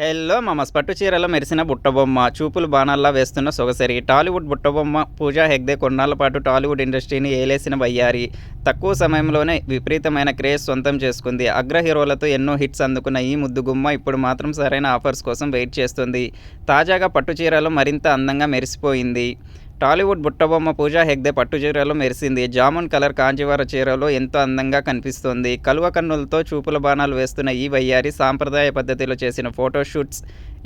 Hello మామస్ పట్టు చీరలో మెరిసిన బుట్టబొమ్మ. చూపులు బాణాల్లా వేస్తున్న సొగసరి. టాలీవుడ్ బుట్టబొమ్మ పూజా హెగ్దే కొన్నాళ్ళ పాటు టాలీవుడ్ ఇండస్ట్రీని ఏలేసిన వయ్యారి. తక్కువ సమయంలోనే విపరీతమైన క్రేజ్ సొంతం చేసుకుంది. అగ్ర హీరోలతో ఎన్నో హిట్స్ అందుకున్న ఈ ముద్దుగుమ్మ ఇప్పుడు మాత్రం సరైన ఆఫర్స్ కోసం వెయిట్ చేస్తుంది. తాజాగా పట్టు చీరలో మరింత అందంగా మెరిసిపోయింది. టాలీవుడ్ బుట్టబొమ్మ పూజా హెగ్దే పట్టు చీరలో మెరిసింది. జామున్ కలర్ కాంచీవర చీరలో ఎంతో అందంగా కనిపిస్తోంది. కలువ కన్నులతో చూపుల బాణాలు వేస్తున్న ఈ వయ్యారి సాంప్రదాయ పద్ధతిలో చేసిన ఫోటోషూట్స్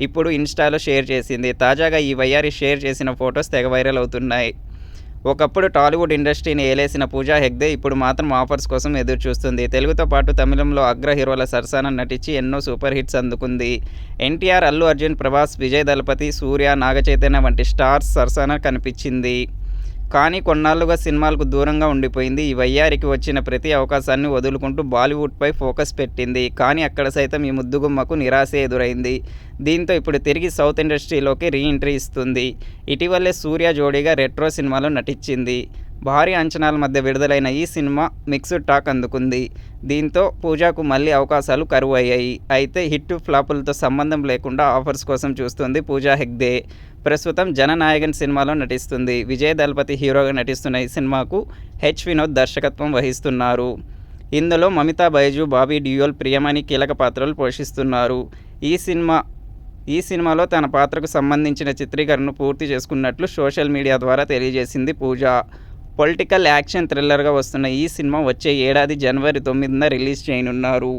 ఇప్పుడు ఇన్స్టాలో షేర్ చేసింది. తాజాగా ఈ వయ్యారి షేర్ చేసిన ఫొటోస్ తెగ వైరల్ అవుతున్నాయి. ఒకప్పుడు టాలీవుడ్ ఇండస్ట్రీని ఏలేసిన పూజా హెగ్దే ఇప్పుడు మాత్రం ఆఫర్స్ కోసం ఎదురు చూస్తుంది తెలుగుతో పాటు తమిళంలో అగ్ర హీరోల సరసన నటించి ఎన్నో సూపర్ హిట్స్ అందుకుంది. ఎన్టీఆర్ అల్లు అర్జున్ ప్రభాస్ విజయ్ దళపతి సూర్య నాగచైతన్య వంటి స్టార్స్ సరసన కనిపించింది. కానీ కొన్నాళ్ళుగా సినిమాలకు దూరంగా ఉండిపోయింది. ఈ వయ్యారికి వచ్చిన ప్రతి అవకాశాన్ని వదులుకుంటూ బాలీవుడ్పై ఫోకస్ పెట్టింది. కానీ అక్కడ సైతం ఈ ముద్దుగుమ్మకు నిరాశ ఎదురైంది. దీంతో ఇప్పుడు తిరిగి సౌత్ ఇండస్ట్రీలోకి రీఎంట్రీ ఇస్తుంది. ఇటీవలే సూర్య జోడీగా రెట్రో సినిమాలో నటించింది. భారీ అంచనాల మధ్య విడుదలైన ఈ సినిమా మిక్స్డ్ టాక్ అందుకుంది. దీంతో పూజాకు మళ్ళీ అవకాశాలు కరువు అయ్యాయి అయితే హిట్ ఫ్లాపులతో సంబంధం లేకుండా ఆఫర్స్ కోసం చూస్తుంది పూజా హెగ్దే ప్రస్తుతం జననాయకన్ సినిమాలో నటిస్తుంది. విజయ్ దళపతి హీరోగా నటిస్తున్న ఈ సినిమాకు హెచ్ వినోద్ దర్శకత్వం వహిస్తున్నారు. ఇందులో మమితా బైజు బాబీ డ్యూయల్ ప్రియమణి కీలక పాత్రలు పోషిస్తున్నారు. ఈ సినిమా ఈ సినిమాలో తన పాత్రకు సంబంధించిన చిత్రీకరణను పూర్తి చేసుకున్నట్లు సోషల్ మీడియా ద్వారా తెలియజేసింది పూజ. పొలిటికల్ యాక్షన్ థ్రిల్లర్గా వస్తున్న ఈ సినిమా వచ్చే ఏడాది జనవరి తొమ్మిదిన రిలీజ్ చేయనున్నారు.